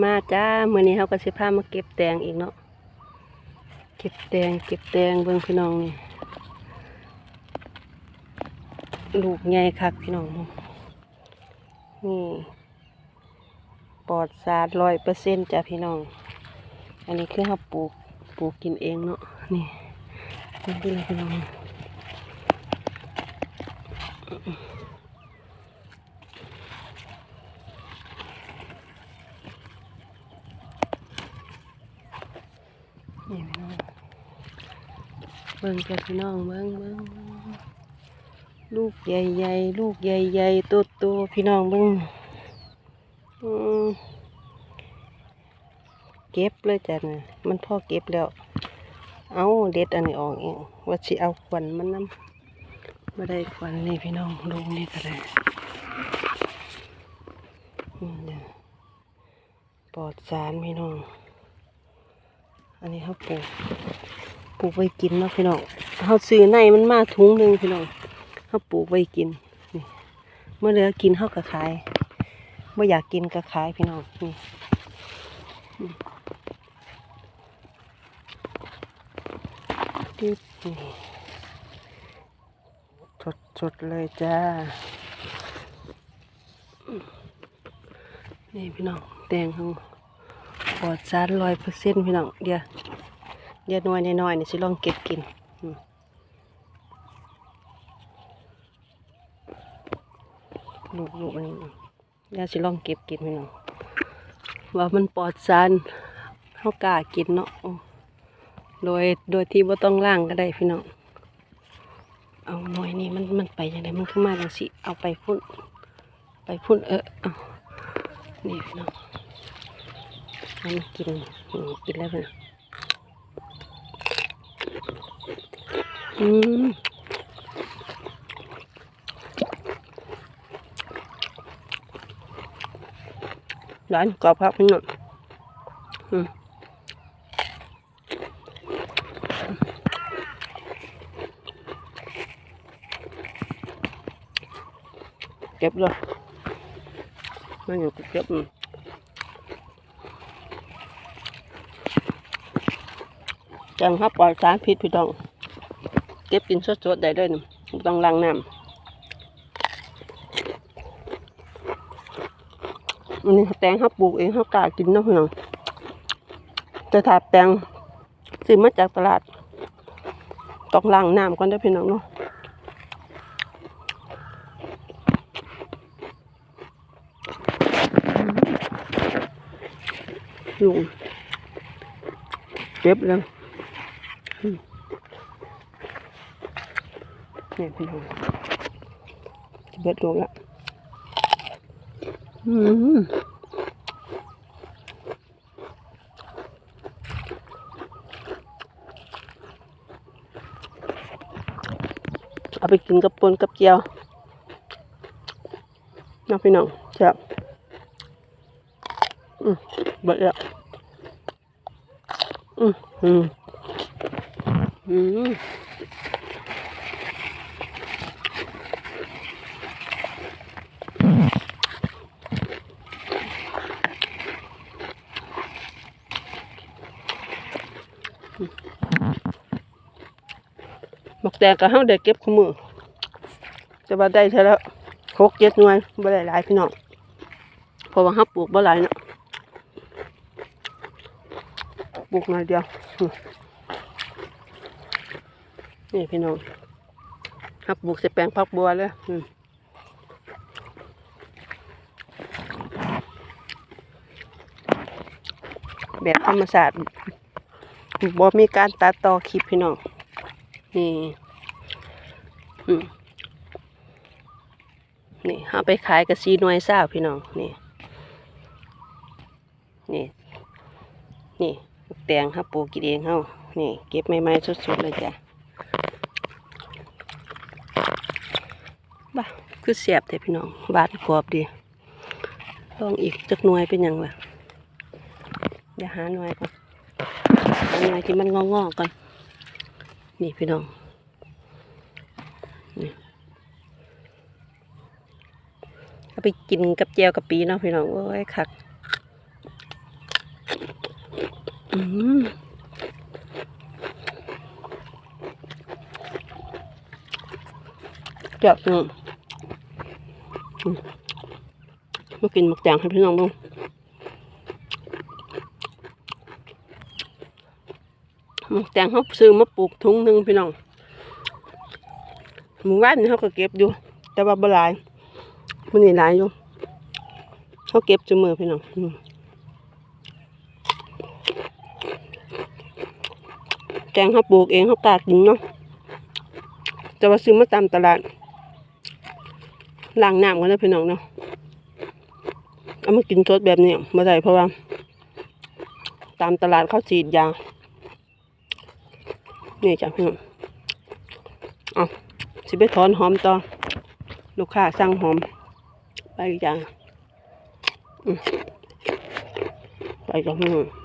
มาจ้าเมื้อนี้เขาก็สิพามาเก็บแตงอีกเนาะเก็บแตงเก็บแตงเบิ่งพี่น้องนี่ลูกใหญ่คักพี่น้องนี่ปลอดสารร้อยเปอร์เซ็นต์จ้ะพี่น้อง อันนี้คือเขาปลูกปลูกกินเองเนาะนี่นี่คืออะไรพี่น้อง นี่ พี่น้องเบิ่งจ้ะพี่น้องเบิ่งเบิ่งเบิ่งลูกใหญ่ๆลูกใหญ่ๆโตๆพี่น้องเบิ่งเก็บเลยจ้ะนะมันพ่อเก็บแล้ว เอาเด็ดอันนี้ออกเองว่าสิเอาควันมันน้ำม่ได้ควันนี่พี่น้องลูกนี่ก็ได้นี่จ้ะปลอดสารพี่น้อง อันนี้เขาปลูกปลูกไว้กินเนาะพี่น้องเขาซื้อในมันมาถุงหนึ่งพี่น้องเขาปลูกไว้กินนี่เมื่อเหลือกินเขาก็ขายเมื่ออยากกินก็ขายพี่น้องนี่อืมดิบนี่สดๆเลยจ้านี่พี่น้องแตงเขา ปลอดสารร้อยเปอร์เซ็นต์พี่น้องเดี๋ยวเดี๋ยวน้อยน้อยนี่สิลองเก็บกินลูกลูกอันนี้เดี๋ยวสิลองเก็บกินพี่น้องว่ามันปลอดสารเขากล้ากินเนาะโดยโดยที่บ่ต้องล้างก็ได้พี่น้องเอาหน่อยนี่มันมันไปยังไงมันขึ้นมาจังสิเอาไปพุ่นไปพุ่นเออเอานี่พี่น้อง ให้มันกินกินแล้วพี่น้องอืมร้านกรอบครับพี่หนุ่มอืมเก็บเลยไม่อยู่เก็บอืม จังครับปล่อยสารพิษพี่น้อง เก็บกินสดๆได้เลยนะต้องล้างน้ำอันนี้แตงเขาปลูกเองเขากากินนาะพี่น้องแต่ถ้าแตงซื้อมาจากตลาดต้องล้างน้ำก่อนได้พี่น้องเนาะลุงเก็บแล้ว นี่ยพี่น้องจะเบิดลงละอืมเอาไปกินกับปนกับเจียวน้องพี่น้องแซ่บอืมเบิดแล้วอืมอืม อืมหมกแตงก็เฮาได้เก็บขมือแต่ว่าได้เท่าละหกเจ็ดหน่วยบ่ได้หลายพี่น้องเพราะว่าเฮาปลูกบ่หลายเนาะปลูกหน่อยเดียว นี่พี่น้องเฮาปลูกใส่แปลงผักบัวเลยแบบธรรมชาสติบ่มีการตัดต่อคลิปพี่น้อง นี่นี่เอาไปขายกับซีหน่วยเศร้าพี่น้อง นี่ นี่ นี่ แตงครับปลูกกินเองเฮานี่ เก็บใหม่ๆสดๆเลยจ้ะบ้า คือเสียบแต่พี่น้องบาดกรอบดีลองอีกจักหน่วยเป็นยังล่ะเดี๋ยวหาหน่วยก่อนหาหน่วยที่มันงอๆก่อนนี่พี่น้องนี่เอาไปกินกับแจวกับปีเนาะพี่น้องโอ้ยคักอืมเจ็บพี่น้องอืม มากินหมักแตงให้พี่น้องบ้างหมักแตงเขาซื้อมาปลูกถุงหนึ่งพี่น้องหมู่บ้านนี่เขาก็เก็บอยู่ แต่ว่าบลายมันนี่หลายอยู่เขาเก็บจมือพี่น้องแกงเขาปลูกเองเขากากินเนาะแต่ว่าซื้อมาตามตลาด ล้างน้ำกันนะพี่น้องเนาะเอามากินสดแบบนี้มาได้เพราะว่า ตามตลาดเขาฉีดยานี่จ้ะพี่น้องเอาสิไปถอนหอมต่อลูกค้าสั่งหอม ไปจ้ะไปจ้ะพี่น้อง